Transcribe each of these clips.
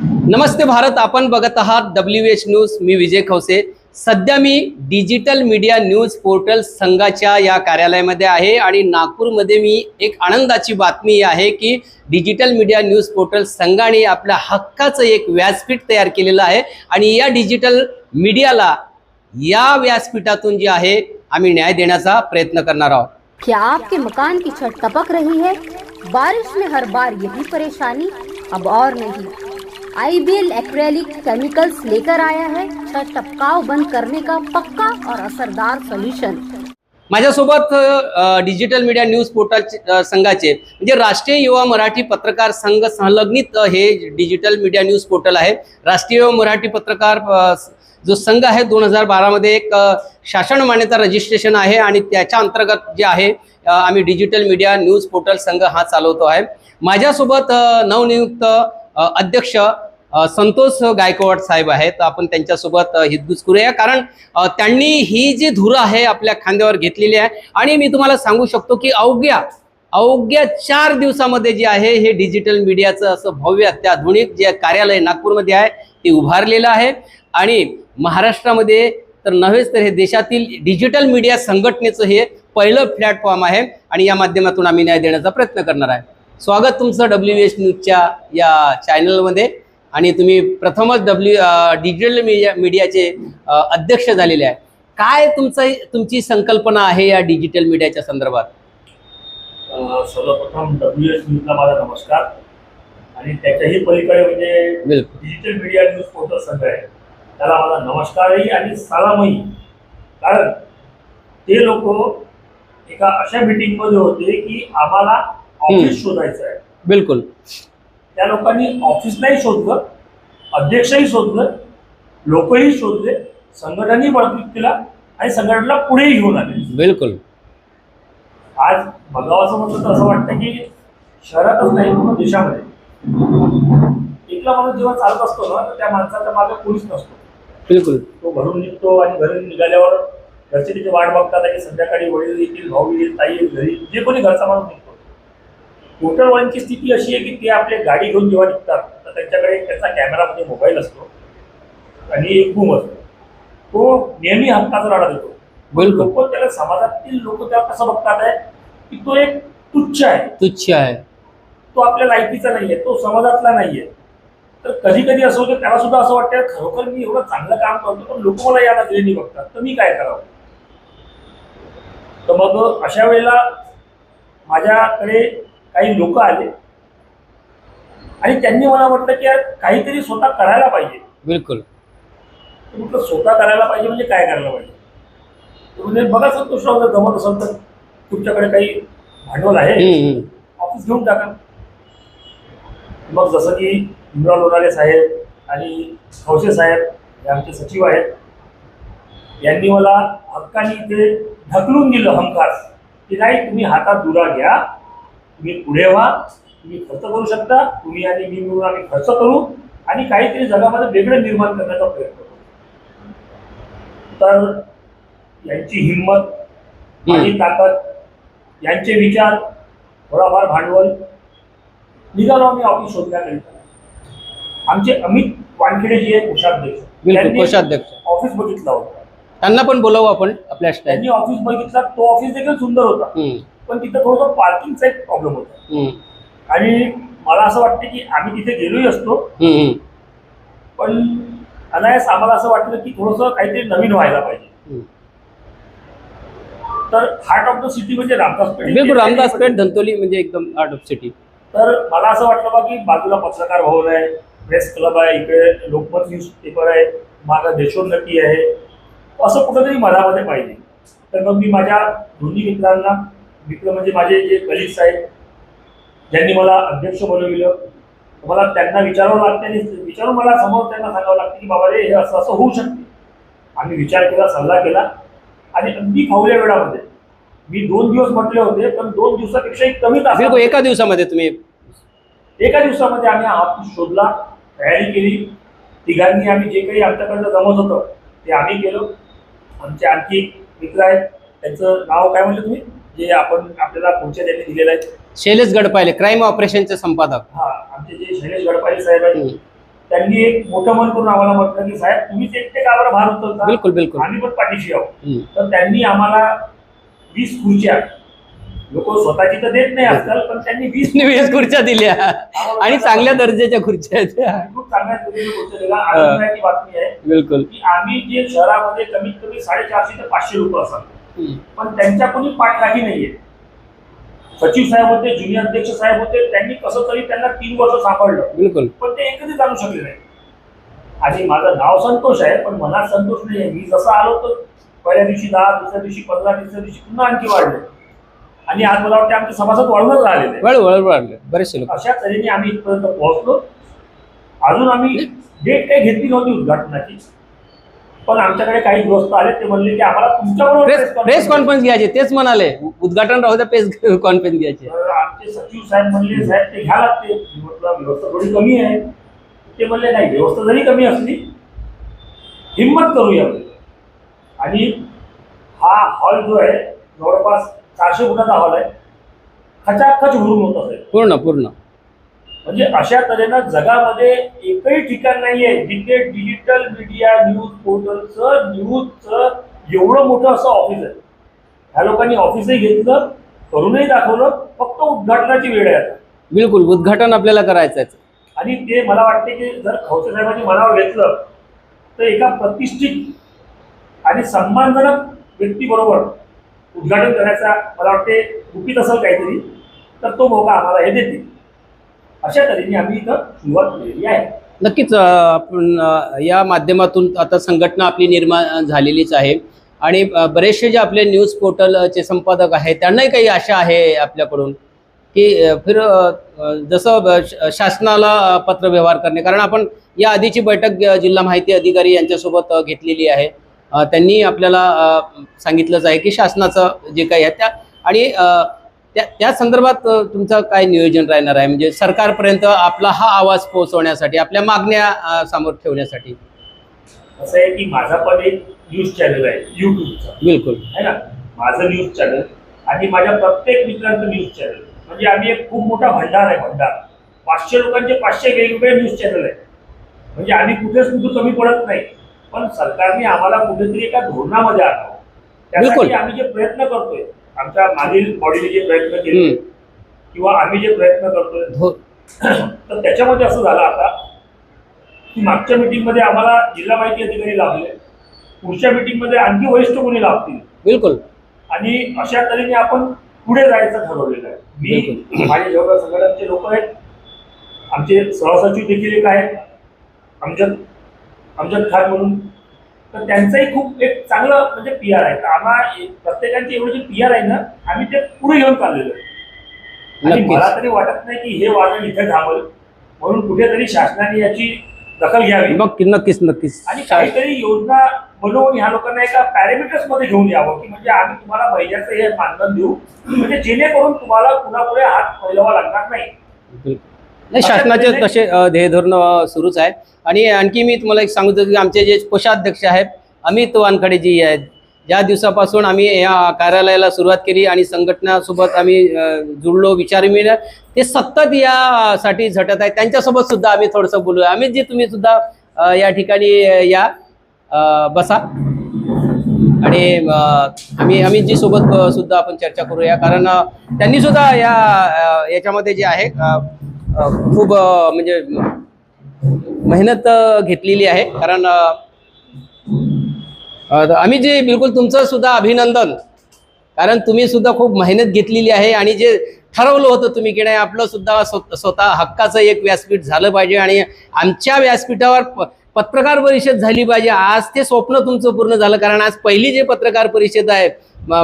नमस्ते भारत आपण बघत आहात डब्ल्यू एच न्यूज मी विजय खवसे. सध्या मी डिजिटल मीडिया न्यूज पोर्टल संघाच्या या कार्यालयामध्ये आहे आणि नागपूरमध्ये मी एक आनंदाची बातमी आहे की डिजिटल मीडिया न्यूज पोर्टल संघाने आपल्या हक्काचं एक व्यासपीठ तयार केलेलं आहे आणि या डिजिटल मीडियाला या व्यासपीठातून जे आहे आम्ही न्याय देण्याचा प्रयत्न करणार आहोत. क्या आपके मकान की छत टपक रही है? बारिश में हर बार यही परेशानी अब और नहीं। आईबीएल एक्रेलिक केमिकल्स लेकर आया है। छह टपकाव बंद करने का पक्का और असरदार सोल्यूशन माझ्यासोबत डिजिटल मीडिया न्यूज पोर्टल संघाचे म्हणजे राष्ट्रीय युवा मराठी पत्रकार संघ संलग्नित हे डिजिटल मीडिया न्यूज पोर्टल आहे. राष्ट्रीय युवा मराठी पत्रकार जो संघ आहे दोन हजार बारामध्ये एक शासन मान्यता रजिस्ट्रेशन आहे आणि त्याच्या अंतर्गत जे आहे आम्ही डिजिटल मीडिया न्यूज पोर्टल संघ हा चालवतो आहे. माझ्यासोबत नवनियुक्त अध्यक्ष संतोष गायकवाड साहेब आहेत. आपण त्यांच्यासोबत हितगुज करूया. कारण त्यांनी ही जी धुरं आहे आपल्या खांद्यावर घेतलेली आहे. आणि मी तुम्हाला सांगू शकतो की अवघ्या अवघ्या चार दिवसामध्ये जे आहे हे डिजिटल मीडियाचं असं भव्य अत्याधुनिक जे कार्यालय नागपूरमध्ये आहे ते उभारलेलं आहे. आणि महाराष्ट्रामध्ये तर नव्हेच तर हे देशातील डिजिटल मीडिया संघटनेचं हे पहिलं प्लॅटफॉर्म आहे. आणि या माध्यमातून आम्ही न्याय देण्याचा प्रयत्न करणार आहे. स्वागत तुमचं डब्ल्यू एच न्यूजच्या या चॅनलमध्ये आणि तुम्ही प्रथमच डब्ल्यू डिजिटल मीडिया मीडियाचे अध्यक्ष झालेले आहे. काय तुमचं तुमची संकल्पना आहे या डिजिटल मीडियाच्या संदर्भात? सर्वप्रथम डब्ल्यू एस न्यूजला माझा नमस्कार. आणि त्याच्याही पलीकडे म्हणजे डिजिटल मीडिया न्यूज पोर्टल संघ आहे. त्याला माझा नमस्कारही आणि सलामही. कारण ते लोक एका अशा मीटिंगमध्ये होते की आम्हाला ऑफिस शोधायचं आहे. बिलकुल. त्या लोकांनी ऑफिसलाही शोधलं अध्यक्षही शोधलं लोकही शोधले संघटनही बळकट केला आणि संघटनेला पुढेही घेऊन आले. बिलकुल. आज बघावं असं म्हटलं तर असं वाटतं की शहरातच नाही पूर्ण देशामध्ये. एकला माणूस जेव्हा चालत असतो ना तर त्या माणसाच्या मागे कोणीच नसतो. बिलकुल. तो घरून निघतो आणि घरून निघाल्यावर घरचे तिथे वाट बघतात की संध्याकाळी वडील येतील भाऊ येईल ताई येईल घरी जे कोणी घरचा माणूस निघतो. मोटरवाल्यांची स्थिती अशी आहे की ते आपली गाडी घेऊन जेव्हा निघतात तर त्यांच्याकडे त्यांचा कॅमेरामध्ये मोबाईल असतो आणि एक बूम असतो. तो नेहमी हक्काचा लढा देतो. बिलकुल. लोक त्याला समाजातील लोक त्याला कसं बघतात आहे की तो एक तुच्छ आहे. तुच्छ आहे. तो आपल्या लायकीचा नाहीये तो समाजातला नाहीये. तर कधी कधी असं होतं त्याला सुद्धा असं वाटतं खरोखर मी एवढं चांगलं काम करतो पण लोक मला या नजरेने बघतात तर मी काय करावं? तर मग अशा वेळेला माझ्याकडे काही लोक आले. आणि त्यांनी मला म्हटलं की यार काहीतरी स्वतः करायला पाहिजे. बिलकुल. म्हटलं स्वतः करायला पाहिजे म्हणजे काय करायला पाहिजे? म्हणजे बघा संतोष राव जर जमत असेल तर तुमच्याकडे काही भांडवल आहे. ऑफिस घेऊन टाका. मग जसं की इम्रान लोणारे साहेब आणि खवसे साहेब हे आमचे सचिव आहेत. यांनी मला हक्काने इथे ढकलून दिलं हमखास. की नाही तुम्ही हातात दुरा घ्या. तुम्ही पुढे व्हा तुम्ही खर्च करू शकता तुम्ही आणि मी मिळून आम्ही खर्च करू आणि काहीतरी जगामध्ये वेगळं निर्माण करण्याचा प्रयत्न करू. तर यांची हिंमत माझी ताकद यांचे विचार थोडाफार भांडवल निघालो आम्ही ऑफिस शोधण्याकरिता. आमचे अमित वानखेडे जे आहेत कोषाध्यक्ष. कोषाध्यक्ष. ऑफिस बघितला होता. त्यांना पण बोलावू आपण आपल्या त्यांनी ऑफिस बघितला तो ऑफिस देखील सुंदर होता. पण तिथं थोडंसं पार्किंगचा एक प्रॉब्लेम होता. आणि मला असं वाटतं की आम्ही तिथे गेलोही असतो. पण अनायास आम्हाला असं वाटलं की थोडंसं काहीतरी नवीन व्हायला पाहिजे. तर हार्ट ऑफ द सिटी म्हणजे रामदास पेठ. बिलकुल रामदास पेठ धंतोली म्हणजे एकदम आर्ट ऑफ सिटी तर मला असं वाटलं बा की बाजूला पत्रकार भवन आहे प्रेस क्लब आहे इकडे लोकमत न्यूज पेपर आहे माझा देशोन्नती आहे. असं कुठंतरी मधामध्ये पाहिजे. तर मग मी माझ्या दोन्ही मित्रांना मित्र म्हणजे माझे जे कलिग्स आहेत ज्यांनी मला अध्यक्ष बनविलं मला त्यांना विचारावं लागतं आणि विचारून मला समोर त्यांना सांगावं लागतं की बाबा रे हे असं असं होऊ शकते. आम्ही विचार केला सल्ला केला आणि अगदी फावल्या वेळामध्ये मी दोन दिवस म्हटले होते पण दोन दिवसापेक्षाही कमी तास एका दिवसामध्ये तुम्ही एका दिवसामध्ये आम्ही हा ऑफिस शोधला तयारी केली. तिघांनी आम्ही जे काही आमच्याकडनं जमत होतं ते आम्ही केलं. आमचे आणखी मित्र आहेत त्यांचं नाव काय म्हणलं तुम्ही? जे आपण आपल्याला पुढच्या त्यांनी दिलेलं आहे शैलेश गडपायले क्राईम ऑपरेशनचे संपादक हा आमचे जे शैलेश गडपाले साहेब आहेत हम्म. त्यांनी एक मोठं मन करून आम्हाला म्हटलं की साहेब तुम्हीच एकटे का बरं भार उचलता बिलकुल बिलकुल आम्ही पण पाठीशी आहोत हम्म. तर त्यांनी आम्हाला वीस खुर्च्या लोक स्वतःची तर देत नाही आजकाल पण त्यांनी वीस वीस खुर्च्या दिल्या आणि चांगल्या दर्जाच्या खुर्च्या आहेत त्या. खूप चांगल्या पद्धतीने गोष्ट दिला आनंदाची बातमी आहे बिलकुल की आम्ही जे शहरामध्ये कमीत कमी साडेचारशे ते पाचशे लोक असतात. पण त्यांच्या कोणी पाठराखी नाहीये. सचिव साहेब होते जुनियर अध्यक्ष साहेब होते त्यांनी कसं तरी त्यांना तीन वर्ष सांभाळलं बिलकुल. पण ते एकही जाणू शकले नाही. आणि माझं नाव संतोष आहे पण मनात संतोष नाही आहे मी जसं आलो तर पहिल्या दिवशी दहा दुसऱ्या दिवशी पंधरा तिसऱ्या दिवशी पुन्हा आणखी वाढले. आणि आज मला वाटतं आमचे सभासद वाढवत राहिलेले. आहे. वळ वळ वाढले. बरेचसे लोक. अशा तऱ्हेने आम्ही इथपर्यंत पोहोचलो. अजून आम्ही डेट काही घेतली नव्हती उद्घाटनाची. पण आमच्याकडे काही ग्रस्त आले ते म्हणले की आम्हाला तुमच्याबरोबर प्रेस कॉन्फरन्स घ्यायचे तेच म्हणाले. उद्घाटन राहू द्या प्रेस कॉन्फरन्स घ्यायचे. तर आमचे सचिव साहेब म्हणले साहेब ते घ्या लागते. मी म्हटलं व्यवस्था थोडी कमी आहे. ते म्हणले नाही व्यवस्था जरी कमी असली हिंमत करूया. आणि हा हॉल जो आहे जवळपास चारशे फुटाचा हॉल आहे खचाखच भरून होत असेल. पूर्ण पूर्ण. म्हणजे अशा तऱ्हेनं जगामध्ये एकही ठिकाण नाहीये जिथे डिजिटल मीडिया न्यूज पोर्टलचं न्यूजचं एवढं मोठं असं ऑफिस आहे. ह्या लोकांनी ऑफिसही घेतलं करूनही दाखवलं फक्त उद्घाटनाची वेळ आहे आता. बिलकुल उद्घाटन आपल्याला करायचं आहे. आणि ते मला वाटते की जर खवसे साहेबांनी मनावर घेतलं तर एका प्रतिष्ठित आणि सन्मानजनक व्यक्तीबरोबर उद्घाटन करायचा मला वाटते गुपित असेल काहीतरी तर तो मौका आम्हाला हे देतील. अशा तऱ्हेने आम्ही इथं सुरुवात केलेली आहे. नक्कीच आपण या माध्यमातून आता संघटना आपली निर्माण झालेलीच आहे. आणि बरेचसे जे आपले न्यूज पोर्टलचे संपादक आहेत त्यांनाही काही आशा आहे आपल्याकडून की फिर जसं शासनाला पत्र पत्रव्यवहार करणे. कारण आपण या आधीची बैठक जिल्हा माहिती अधिकारी यांच्यासोबत घेतलेली आहे. त्यांनी आपल्याला सांगितलंच आहे की शासनाचं जे काही आहे त्या आणि त्या त्या संदर्भात तुमचं काय नियोजन राहणार आहे? म्हणजे सरकारपर्यंत आपला हा आवाज पोहोचवण्यासाठी आपल्या मागण्या समोर ठेवण्यासाठी. असं आहे की माझा पण एक न्यूज चॅनल आहे युट्यूबचा. बिलकुल. आहे ना? माझं न्यूज चॅनल आणि माझ्या प्रत्येक मित्रांचं न्यूज चॅनल. म्हणजे आम्ही एक खूप मोठा भंडार आहे भंडार. पाचशे लोकांचे पाचशे वेगवेगळे न्यूज चॅनल आहे म्हणजे आम्ही कुठेच कुठे कमी पडत नाही. पण सरकारने आम्हाला कुठेतरी एका धोरणामध्ये आणावं. त्यासाठी आम्ही जे प्रयत्न करतोय आमच्या मागील बॉडीने जे प्रयत्न केले. किंवा आम्ही जे प्रयत्न करतोय धो- तर त्याच्यामध्ये असं झालं आता की मागच्या मीटिंगमध्ये आम्हाला जिल्हा माहिती अधिकारी लाभले. पुढच्या मीटिंगमध्ये आणखी वरिष्ठ कोणी लाभतील. बिलकुल. आणि अशा तऱ्हेने आपण पुढे जायचं ठरवलेलं आहे. मी. माझे जेवढ्या संघटनेचे लोक आहेत. आमचे सहसचिव देखील एक आहेत. अमजद अमजद खान म्हणून तर त्यांचंही खूप एक चांगलं म्हणजे पी आर आहे. तर आम्हाला प्रत्येकांचे एवढे जे पी आर आहे ना आम्ही ते पुढे घेऊन चाललेलो आहे. आणि. मला तरी वाटत नाही की हे वादळ इथे थांबल. म्हणून कुठेतरी शासनाने याची दखल घ्यावी. नक्की नक्कीच नक्कीच. आणि काहीतरी योजना बनवून ह्या लोकांना एका पॅरामीटर्समध्ये घेऊन यावं की म्हणजे आम्ही तुम्हाला महिन्याचं हे मानधन देऊ. म्हणजे जेणेकरून तुम्हाला पुन्हा पुढे हात फैलावा लागणार नाही. नाही शासनाचे तसे ध्येय धोरण सुरूच आहे आणि आणखी मी तुम्हाला एक सांगतो की आमचे जे कोषाध्यक्ष आहेत अमित वानखडे जी आहेत ज्या दिवसापासून आम्ही या कार्यालयाला सुरुवात केली आणि संघटनासोबत आम्ही जुळलो विचार मिळाले ते सतत यासाठी झटत आहेत. त्यांच्यासोबत सुद्धा आम्ही थोडंसं बोलूया. अमित जी तुम्ही सुद्धा या ठिकाणी या बसा. आणि अ, आम्ही अमितजी सोबत सुद्धा आपण चर्चा करूया. कारण त्यांनी सुद्धा या याच्यामध्ये जे आहे खूप म्हणजे मेहनत घेतलेली आहे. कारण आम्ही जे बिलकुल तुमचं सुद्धा अभिनंदन. कारण तुम्ही सुद्धा खूप मेहनत घेतलेली आहे आणि जे ठरवलं होतं तुम्ही की नाही आपलं सुद्धा स्वतः हक्काचं एक व्यासपीठ झालं पाहिजे आणि आमच्या व्यासपीठावर प- पत्रकार परिषद झाली पाहिजे. आज ते स्वप्न तुमचं पूर्ण झालं. कारण आज पहिली जे पत्रकार परिषद आहे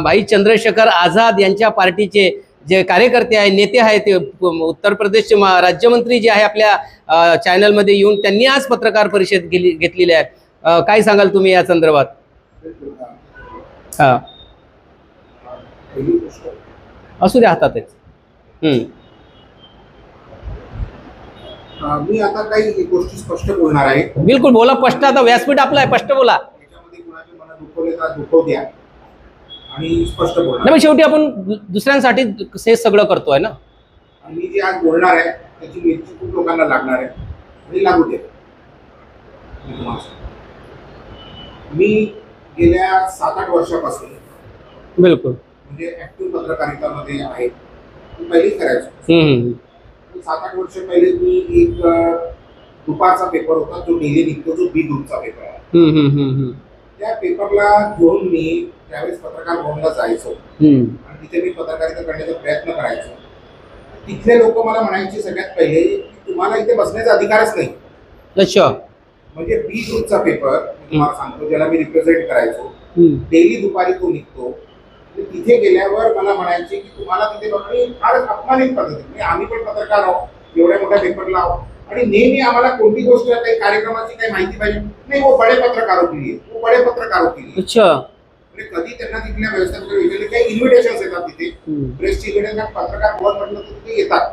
भाई चंद्रशेखर आझाद यांच्या पार्टीचे जे कार्यकर्ते आहे नेते आहेत ते उत्तर प्रदेशचे राज्यमंत्री जे आहे आपल्या चॅनलमध्ये येऊन त्यांनी आज पत्रकार परिषद गेली घेतलेली आहे. काय सांगाल तुम्ही या संदर्भात? हा. असू द्या हातातच. मी आता काही गोष्टी स्पष्ट बोलणार आहे. बिलकुल बोला स्पष्ट आता व्यासपीठ आपलं आहे स्पष्ट बोला. दुखवले तर दुखवू द्या. आणि स्पष्ट बोलणार. नाही शेवटी आपण दुसऱ्यांसाठी हे सगळं करतोय ना? आणि मी जे आज बोलणार आहे त्याची मिरची खूप लोकांना लागणार आहे. आणि लागू दे मी. मी गेल्या सात आठ वर्षापासून बिलकुल. म्हणजे ऍक्टिव्ह पत्रकारितामध्ये आहे. मी पहिलीच करायचो. सात आठ वर्ष पहिले मी एक दुपारचा पेपर होता जो डेली निघतो जो बी ग्रुपचा पेपर आहे. त्या पेपरला घेऊन मी त्यावेळेस पत्रकार भवनला जायचो. आणि तिथे मी पत्रकारिता करण्याचा प्रयत्न करायचो. तिथले लोक मला म्हणायचे सगळ्यात पहिले की तुम्हाला इथे बसण्याचा अधिकारच नाही. अच्छा. म्हणजे बी ग्रुपचा पेपर तुम्हाला सांगतो ज्याला मी रिप्रेझेंट करायचो. डेली दुपारी तो निघतो. तिथे गेल्यावर मला म्हणायचे की तुम्हाला तिथे फारच अपमानित पद्धतीने म्हणजे आम्ही पण पत्रकार आहोत एवढ्या मोठ्या पेपरला आहोत. आणि नेहमी आम्हाला कोणती गोष्ट काही कार्यक्रमाची काही माहिती पाहिजे? नाही वो बडे पत्रकारों लिए वो बडे पत्रकारों लिए अच्छा. म्हणजे कधी त्यांना तिथल्या व्यवस्थापकांनी विचारले काही इन्व्हिटेशन येतात तिथे. प्रेसची इन्व्हिटेशन पत्रकार भवन म्हटलं तर तिथे येतात.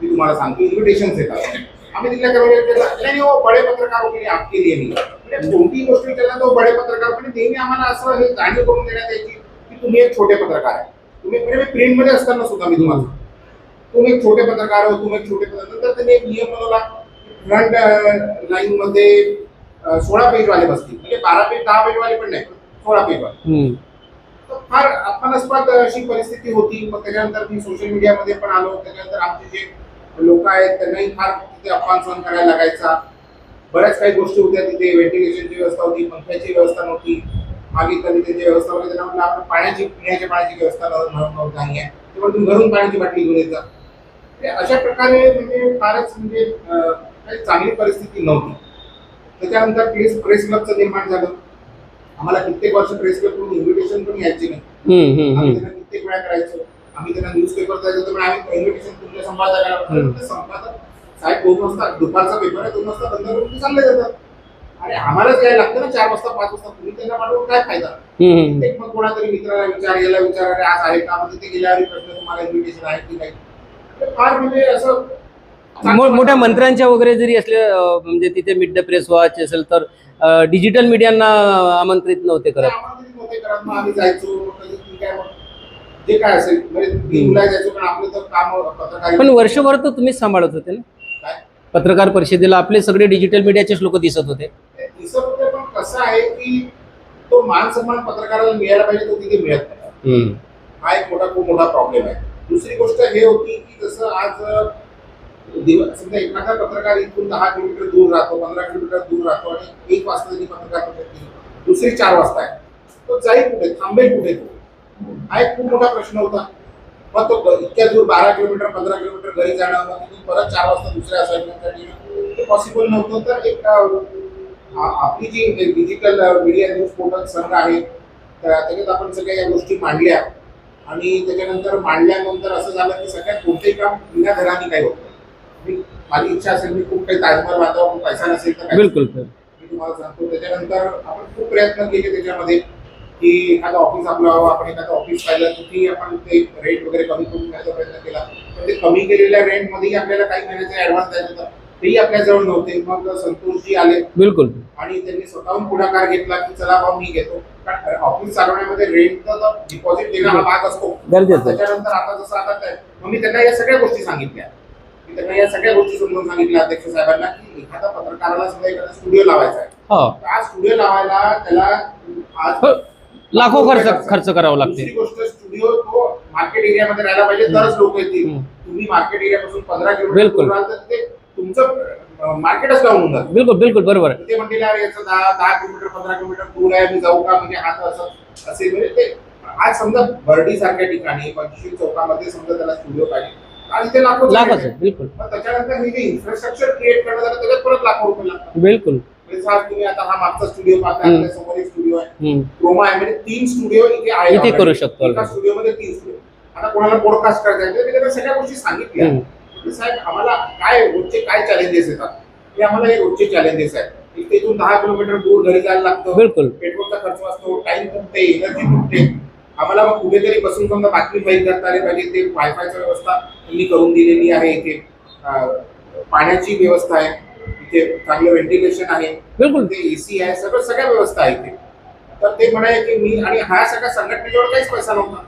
मी तुम्हाला सांगतो इन्व्हिटेशन येतात. आम्ही तिथल्या नाही नाही, वो बडे पत्रकारों के लिए आपके लिए नाही म्हणजे कोणतीही गोष्ट विचारल्या तो बडे पत्रकार पण नेहमी आम्हाला असं हे जाणीव करून देण्यात यायची की तुम्ही एक छोटे पत्रकार आहे. तुम्ही म्हणजे मी प्रिंटमध्ये असताना सुद्धा मी तुम्हाला. तुम्ही एक छोटे पत्रकार हो तुम्ही एक छोटे पत्रकार. नंतर त्यांनी एक नियम बनवला. फ्रंट लाईन मध्ये सोळा पेज वाले बसतील. म्हणजे बारा पेज दहा पेज वाले पण नाही. हम्म. तर फार अपमानास्पद अशी परिस्थिती होती मग त्याच्यानंतर मी सोशल मीडियामध्ये पण आलो. त्याच्यानंतर आमचे जे लोक आहेत त्यांनाही फार तिथे अपमान सहन करायला लागायचा. बऱ्याच काही गोष्टी होत्या तिथे. व्हेंटिलेशनची व्यवस्था होती पंख्याची व्यवस्था नव्हती. मागे कधी त्याची व्यवस्था होती त्यांना म्हटलं आपण पाण्याची पिण्याच्या पाण्याची व्यवस्था नाही आहे. त्यामुळे तुम्ही घरून पाण्याची बाटली घेऊन येता ते अशा प्रकारे म्हणजे फारच म्हणजे चांगली परिस्थिती नव्हती. त्याच्यानंतर प्रेस प्रेस क्लबचं निर्माण झालं. आम्हाला कित्येक वर्ष प्रेस क्लबकडून इन्व्हिटेशन पण यायचे नाही. आम्ही. त्यांना कित्येक वेळा करायचो. आम्ही त्यांना न्यूजपेपर द्यायचो होतो पण आम्ही इन्व्हिटेशन तुमच्या संपादकाला. ते संपादक साहेब दोन वाजता दुपारचा पेपर आहे दोन वाजता बंद करून ते चालले जातात आणि आम्हालाच यायला लागतं ना चार वाजता पाच वाजता. तुम्ही त्यांना पाठवून काय फायदा. एक मग कोणातरी मित्राला विचार याला विचार अरे आज आहे का? मग तिथे गेल्यावर प्रश्न तुम्हाला इन्व्हिटेशन आहे की नाही? ते फार म्हणजे असं मोठ्या मंत्र्यांच्या वगैरे जरी असले म्हणजे तिथे मिड द प्रेस व्हायचे असेल तर डिजिटल मीडियांना आमंत्रित नव्हते करत. म्हणजे जायचो पण वर्षभर तर तुम्हीच सांभाळत होते ना? पत्रकार परिषदेला आपले सगळे डिजिटल मीडियाचेच लोक दिसत होते. ते दिसत होते पण कसं आहे की तो मान सन्मान पत्रकाराला मिळायला पाहिजे तो तिथे मिळत नाही. हा एक मोठा खूप मोठा प्रॉब्लेम आहे. दुसरी गोष्ट हे होती की जसं आज समजा एखादा पत्रकार इथून दहा किलोमीटर दूर राहतो पंधरा किलोमीटर दूर राहतो आणि एक वाजता त्यांनी पत्रकार पद्धत दुसरी चार वाजता आहे. तो जाईल कुठे? थांबेल कुठे तो? हा एक खूप मोठा प्रश्न होता. मग तो इतक्या दूर बारा किलोमीटर पंधरा किलोमीटर घरी जाणं मग तिथून परत चार वाजता दुसऱ्या असाइनमेंटसाठी ते पॉसिबल नव्हतं. तर एक आपली जी डिजिटल मीडिया न्यूज पोर्टल संघ आहे त्याच्यात आपण सगळ्या या गोष्टी मांडल्या. आणि त्याच्यानंतर मांडल्यानंतर असं झालं की सगळ्यात कोणतेही काम विना घराने काही होत माझी इच्छा असेल मी खूप काही ताजमहल बांधावं पैसा नसेल तर बिलकुल मी तुम्हाला सांगतो त्याच्यानंतर आपण खूप प्रयत्न केले त्याच्यामध्ये की एखादं ऑफिस आपलं हवं आपण एखादं ऑफिस पाहिलं तिथेही आपण ते रेंट वगैरे कमी करून घ्यायचा प्रयत्न केला. पण ते कमी केलेल्या रेंटमध्येही आपल्याला काही महिन्याचे ऍडव्हान्स द्यायचं होतं. तेही आपल्याजवळ नव्हते. मग संतोषजी आले. बिलकुल. आणि त्यांनी स्वतःहून पुढाकार घेतला की चला भाऊ मी घेतो. कारण ऑफिस चालवण्यामध्ये रेंटचा डिपॉझिट देणं हा भाग असतो. त्याच्यानंतर आता जसं आता मग मी त्यांना या सगळ्या गोष्टी सांगितल्या. त्यांना या सगळ्या गोष्टी समजून सांगितल्या अध्यक्ष साहेबांना की एखादा पत्रकाराला सुद्धा एखादा स्टुडिओ लावायचा आहे. हो. तर आज स्टुडिओ लावायला त्याला आज हो. लाखो खर्च खर्च करावं लागते. दुसरी गोष्ट स्टुडिओ तो मार्केट एरियामध्ये राहायला पाहिजे तरच लोक येतील. हम्म. तुम्ही मार्केट एरियापासून पंधरा किलोमीटर बिलकुल. दूर राहाल तर ते तुमचं मार्केटच लावून होऊन जातं. बिलकुल बिलकुल बरोबर आहे. ते म्हणतील यार याचं दहा दहा किलोमीटर पंधरा किलोमीटर दूर आहे मी जाऊ का? म्हणजे हात असं असे म्हणजे ते आज समजा बर्डी सारख्या ठिकाणी पंचवीस चौकामध्ये समजा त्याला स्टुडिओ पाहिजे. आणि ते लाखो लाखच आहे बिलकुल त्याच्यानंतर इन्फ्रास्ट्रक्चर क्रिएट करण्यात आलं त्याच्यात परत लाखो रुपये लागतात. बिलकुल. म्हणजे आज तुम्ही आता हा मागचा स्टुडिओ पाहता समोर एक स्टुडिओ आहे. हम्म. क्रोमा आहे म्हणजे तीन स्टुडिओ इथे आहे इथे already. करू शकतो एका तीन स्टुडिओ आता कोणाला पॉडकास्ट करायचं आहे सगळ्या गोष्टी सांगितल्या. म्हणजे साहेब आम्हाला काय रोजचे काय चॅलेंजेस येतात? हे आम्हाला हे रोजचे चॅलेंजेस आहेत. दहा किलोमीटर दूर घरी जायला लागतं. बिलकुल. पेट्रोलचा खर्च वाचतो टाइम तुटते एनर्जी तुटते. आम्हाला मग कुठेतरी बसून समजा बातमी माहीत करता आली पाहिजे. ते वायफायची व्यवस्था त्यांनी करून दिलेली आहे इथे. पाण्याची व्यवस्था आहे. इथे चांगलं व्हेंटिलेशन आहे. बिलकुल. ते एसी आहे. सगळं सगळ्या व्यवस्था आहे इथे. तर ते म्हणाले की मी आणि हा सगळ्या संघटनेजवळ काहीच पैसा नव्हता.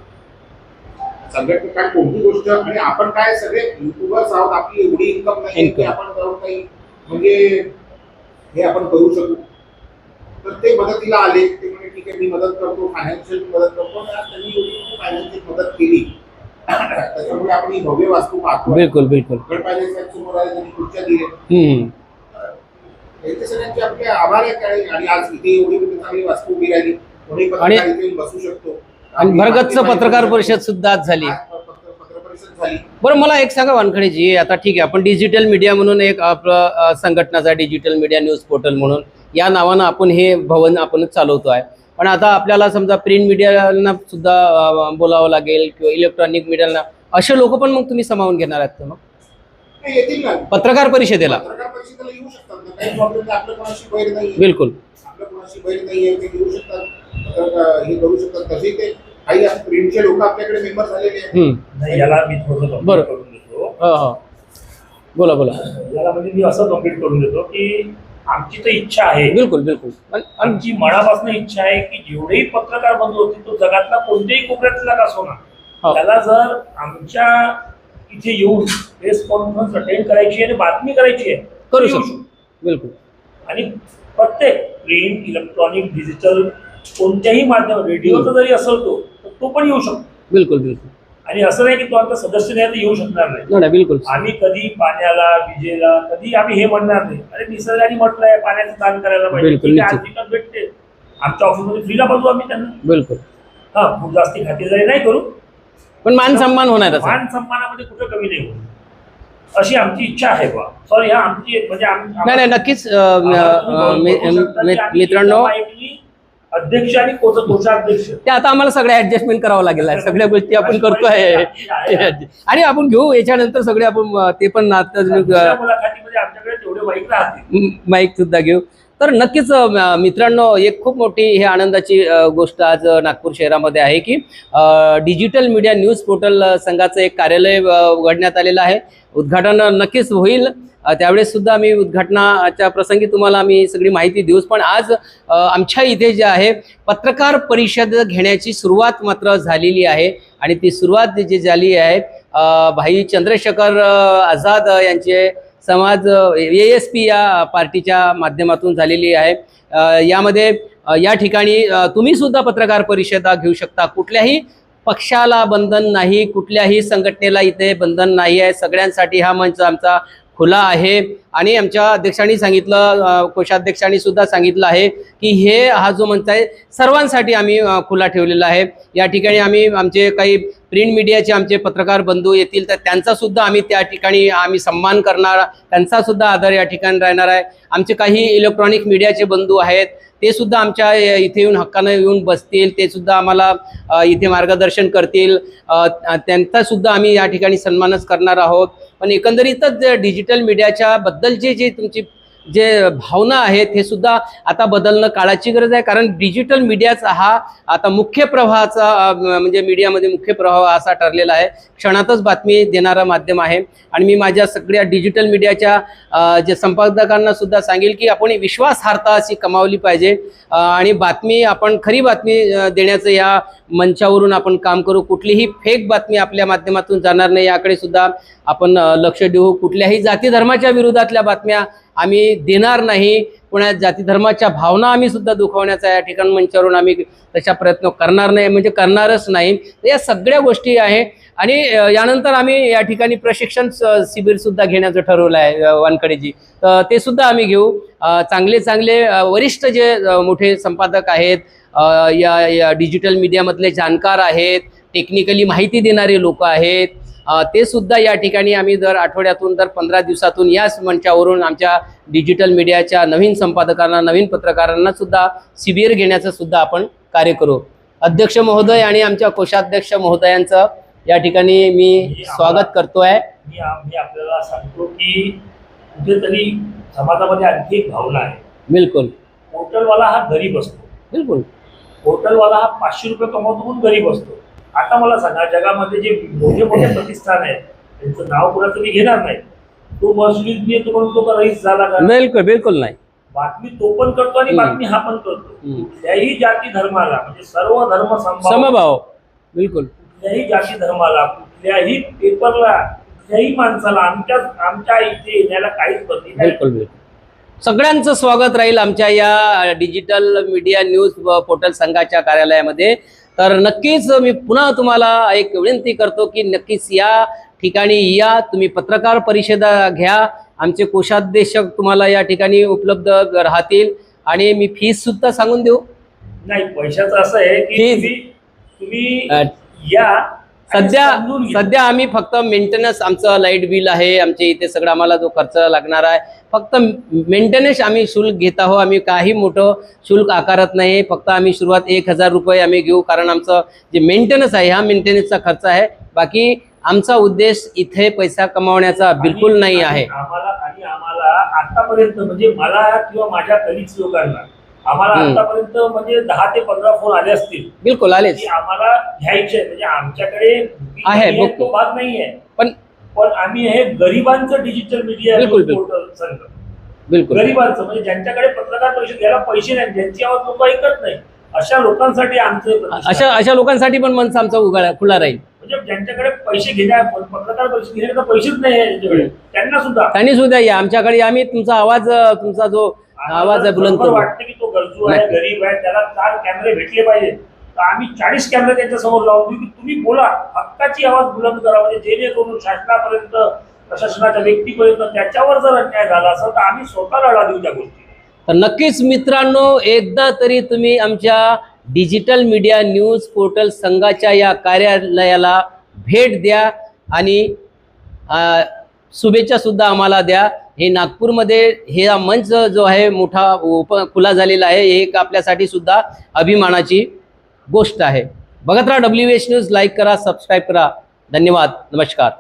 संघटने काय कोणती गोष्ट आणि आपण काय सगळे युट्यूबर्स आहोत आपली एवढी इन्कम नाही. आपण काही म्हणजे हे आपण करू शकू. तर ते मदतीला आले ते म्हणजे ठीक आहे मी मदत करतो फायनान्शियल मदत करतो. त्यांनी एवढी फायनान्शियल मदत केली. त्याच्यामुळे आपण ही भव्य वास्तू पाहतो बिलकुल बिलकुल. गड पाहिजे साहेब समोर आले त्यांनी खुर्च्या दिल्या. हम्म. यांचे सगळ्यांचे आपले आभार आहेत काय आणि आज इथे एवढी मोठी चांगली वास्तू उभी राहिली. कोणी पत्रकार आणि- इथे येऊन बसू शकतो. आणि आपली भरगच्च माहिती पत्रकार परिषद सुद्धा आज झाली. बरं मला एक सांगा वानखडेजी आता ठीक आहे आपण डिजिटल मीडिया म्हणून एक आपलं संघटनाचा डिजिटल मीडिया न्यूज पोर्टल म्हणून या नावानं आपण हे भवन आपणच चालवतो आहे. पण आता आपल्याला समजा प्रिंट मीडियाला सुद्धा बोलावं लागेल किंवा इलेक्ट्रॉनिक मीडियाला असे लोक पण मग तुम्ही समावून घेणार आहात का मग? पत्रकार परिषदेला. पत्रकार परिषदेला येऊ शकतात ना. काही प्रॉब्लेम नाही. आपलं कोणाशी बैर नाही बिलकुल. आपलं कोणाशी बैर नाहीये. ते येऊ शकतात. पत्रकार हे करू शकतात. तसे ते काही प्रिंटचे लोक आपल्याकडे मेंबर झालेले आहेत. हम्म. नाही याला मी थोडं बरं. करून देतो. हो हो. बोला बोला. याला म्हणजे मी असं कंप्लीट करून देतो की आमची तर इच्छा आहे. बिलकुल बिलकुल. आमची मनापासून इच्छा आहे की जेवढेही पत्रकार बंधू होते तो जगातला कोणत्याही कोपऱ्यातला का असो हो. ना त्याला जर आमच्या इथे येऊन प्रेस कॉन्फरन्स अटेंड करायची आहे आणि बातमी करायची आहे करू शकतो. बिलकुल. आणि प्रत्येक प्रिंट इलेक्ट्रॉनिक डिजिटल कोणत्याही माध्यम रेडिओचा जरी असेल तो तो पण येऊ शकतो. बिलकुल बिलकुल. आणि असं नाही की तो आता सदस्य नाही तर येऊ शकणार नाही. बिलकुल. आम्ही कधी पाण्याला विजेला कधी आम्ही हे म्हणणार नाही. अरे निसर्गाने म्हटलंय पाण्याचं दान करायला पाहिजे. आज भेटते. आमच्या ऑफिसमध्ये फ्रीला बघू आम्ही त्यांना. बिलकुल. हा खूप जास्ती खातेदारी नाही करू. पण मान सन्मान होणार मान सन्मानामध्ये कुठं कमी नाही होऊ अशी आमची इच्छा आहे बा सॉरी हा आमची म्हणजे नाही नक्कीच मित्रांनो अध्यक्ष आणि कोषाध्यक्ष ते आता आम्हाला सगळे ऍडजस्टमेंट करावं लागेल. आहे. सगळ्या गोष्टी आपण करतो आहे. आणि आपण घेऊ याच्यानंतर सगळे आपण ते पण आता आमच्याकडे तेवढे बाईक राहते माईक सुद्धा घेऊ. तर नक्कीच मित्रांनो एक खूप मोठी हे आनंदाची गोष्ट आज नागपूर शहरामध्ये आहे की डिजिटल मीडिया न्यूज पोर्टल संघाचं एक कार्यालय उघडण्यात आलेलं आहे. उद्घाटन नक्कीच होईल. त्यावेळेस सुद्धा आम्ही उद्घाटनाच्या प्रसंगी तुम्हाला आम्ही सगळी माहिती देऊच पण आज आमच्या इथे जे आहे पत्रकार परिषद घेण्याची सुरुवात मात्र झालेली आहे. आणि ती सुरुवात जी झाली आहे भाई चंद्रशेखर आझाद यांचे समाज ए एस पी या पार्टीच्या माध्यमातून झालेली आहे. यामध्ये या ठिकाणी तुम्ही सुद्धा पत्रकार परिषदा घेऊ शकता. कुठल्याही पक्षाला बंधन नाही कुठल्याही संघटनेला इथे बंधन नाही आहे. सगळ्यांसाठी हा मंच आमचा खुला आहे. आणि आमच्या अध्यक्षांनी सांगितलं कोषाध्यक्षांनी सुद्धा सांगितलं आहे की हे हा जो मंच आहे सर्वांसाठी आम्ही खुला ठेवलेला आहे. या ठिकाणी आम्ही आमचे काही प्रिंट मीडियाचे आमचे पत्रकार बंधू येतील तर त्यांचा सुद्धा आम्ही त्या ठिकाणी आम्ही सन्मान करणार त्यांचा सुद्धा आदर या ठिकाणी राहणार आहे. आमचे काही इलेक्ट्रॉनिक मीडियाचे बंधू आहेत ते सुद्धा आमच्या इथे येऊन हक्कानं येऊन बसतील ते सुद्धा आम्हाला इथे मार्गदर्शन करतील. त्यांचासुद्धा त्यांचा सुद्धा आम्ही या ठिकाणी सन्मानच करणार आहोत. पण एकंदरीतच डिजिटल मीडियाच्या बद्दलची जी तुमची जे भावना आहेत हे सुद्धा आता बदलणं काळाची गरज आहे. कारण डिजिटल मीडियाचा हा आता मुख्य प्रवाहाचा म्हणजे मीडियामध्ये मुख्य प्रवाह असा ठरलेला आहे. क्षणातच बातमी देणारं माध्यम आहे. आणि मी माझ्या सगळ्या डिजिटल मीडियाच्या जे संपादकांना सुद्धा सांगेल की आपण विश्वासार्हता अशी कमावली पाहिजे. आणि बातमी आपण खरी बातमी देण्याचं या मंचावरून आपण काम करू. कुठलीही फेक बातमी आपल्या माध्यमातून जाणार नाही. याकडे सुद्धा आपण लक्ष देऊ. कुठल्याही जाती धर्माच्या विरोधातल्या बातम्या आम्ही देणार नाही. पुन्हा जाती धर्माच्या भावना आम्ही सुद्धा दुखवण्याचा या ठिकाण मंचावरून आम्ही तशा प्रयत्न करणार नाही. म्हणजे करणारच नाही. या सगळ्या गोष्टी आहे. आणि यानंतर आम्ही या ठिकाणी प्रशिक्षण स- शिबिर सुद्धा घेण्याचं ठरवलं आहे अ, वानखडेजी. तर ते सुद्धा आम्ही घेऊ. चांगले चांगले वरिष्ठ जे मोठे संपादक आहेत या या डिजिटल मीडियामधले जाणकार आहेत टेक्निकली माहिती देणारे लोक आहेत ते सुद्धा या ठिकाणी आम्ही दर आठवड्यातून दर पंधरा दिवसातून याच मंचावरून आमच्या डिजिटल मीडियाच्या नवीन संपादकांना नवीन पत्रकारांना सुद्धा शिबिर घेण्याचं सुद्धा आपण कार्य करू. अध्यक्ष महोदय आणि आमच्या कोषाध्यक्ष महोदयांचं या ठिकाणी मी स्वागत करतोय. मी मी आपल्याला सांगतो की कुठेतरी समाजामध्ये आणखी एक भावना आहे. बिलकुल. पोर्टलवाला हा गरीब असतो. बिलकुल. पोर्टलवाला हा पाचशे रुपये कमवतो म्हणून गरीब असतो. आता मला सांगा जगामध्ये जे मोठे मोठे प्रतिष्ठान आहेत त्यांचं नाव कुणाचं मी घेणार नाही. तो बी तो म्हणून तो का रईस झाला का? बिलकुल बिलकुल नाही. बातमी तो पण करतो आणि. बातमी हा पण करतो. कुठल्याही जाती धर्माला म्हणजे सर्व धर्म समभाव. बिलकुल. कुठल्याही जाती धर्माला कुठल्याही पेपरला कुठल्याही माणसाला आमच्या आमच्या इथे येण्याला काहीच बंदी नाही. बिलकुल बिलकुल. सगळ्यांचं स्वागत राहील आमच्या या डिजिटल मीडिया न्यूज पोर्टल संघाच्या कार्यालयामध्ये. तर नक्कीच मी पुन्हा तुम्हाला एक विनंती करतो की नक्कीच या ठिकाणी या. तुम्ही पत्रकार परिषदा घ्या. आमचे कोषाध्यक्षक तुम्हाला या ठिकाणी उपलब्ध राहतील. आणि मी फीस सुद्धा सांगून देऊ. नाही पैशाचं असं आहे की. तुम्ही या सध्या. सध्या आम्ही फक्त मेंटेनन्स आमचं लाइट बिल आहे आमच्या इथे सगळं आम्हाला जो खर्च लागणार आहे. फक्त मेंटेनन्स आम्ही शुल्क घेत आहोत आम्ही काही मोठं शुल्क आकारत नाही. फक्त आम्ही सुरुवात एक हजार रुपये आम्ही घेऊ कारण आमचं जे मेंटेनन्स आहे हा मेंटेनन्सचा खर्च आहे. बाकी आमचा उद्देश इथे पैसा कमावण्याचा बिलकुल नाही आहे. आम्हाला आणि आम्हाला आतापर्यंत म्हणजे मला किंवा माझ्या कलिग्स लोकांना आम्हाला. आतापर्यंत म्हणजे दहा ते पंधरा फोन आले असतील बिलकुल आलेच की आम्हाला घ्यायचे आहे. म्हणजे आमच्याकडे booking आहे, नाहीये, booking. तो भाग नाहीये पण पण आम्ही हे गरिबांचं डिजिटल मीडिया बिलकुल, बिलकुल. पोर्टल बिलकुल गरिबांचं म्हणजे ज्यांच्याकडे पत्रकार परिषद घ्यायला पैसे नाही ज्यांची आवाज लोक ऐकत नाही अशा लोकांसाठी आमचं हे प्रतिष्ठान अशा आहे. अशा लोकांसाठी पण मंच आमचा उघडा खुला राहील म्हणजे ज्यांच्याकडे पैसे घेण्या पत्रकार परिषद घेण्याचा पैसेच नाही आहे त्यांना सुद्धा त्यांनी सुद्धा या आमच्याकडे आम्ही तुमचा आवाज अ, तुमचा जो आवाज आहे बुलंद करू वाटतं की तो गरजू आहे. गरीब आहे त्याला चार कॅमेरे भेटले पाहिजे तर आम्ही चाळीस कॅमेरे त्यांच्यासमोर लावून देऊ की तुम्ही बोला हक्काची आवाज बुलंद करा. म्हणजे जेणेकरून शासनापर्यंत प्रशासनाच्या व्यक्तीपर्यंत त्याच्यावर जर अन्याय झाला असेल तर आम्ही स्वतः लढा देऊ त्या गोष्टी. तर नक्कीच मित्रांनो एकदा तरी तुम्ही आमच्या डिजिटल मीडिया न्यूज पोर्टल संघाच्या या कार्यालयाला भेट द्या आणि अ, शुभेच्छा सुद्धा आम्हाला द्या. हे नागपूरमध्ये हे हा मंच जो आहे मोठा उप खुला झालेला आहे हे एक आपल्यासाठी सुद्धा अभिमानाची गोष्ट आहे. बघत राहा डब्ल्यू एच न्यूज लाईक करा सबस्क्राईब करा. धन्यवाद. नमस्कार.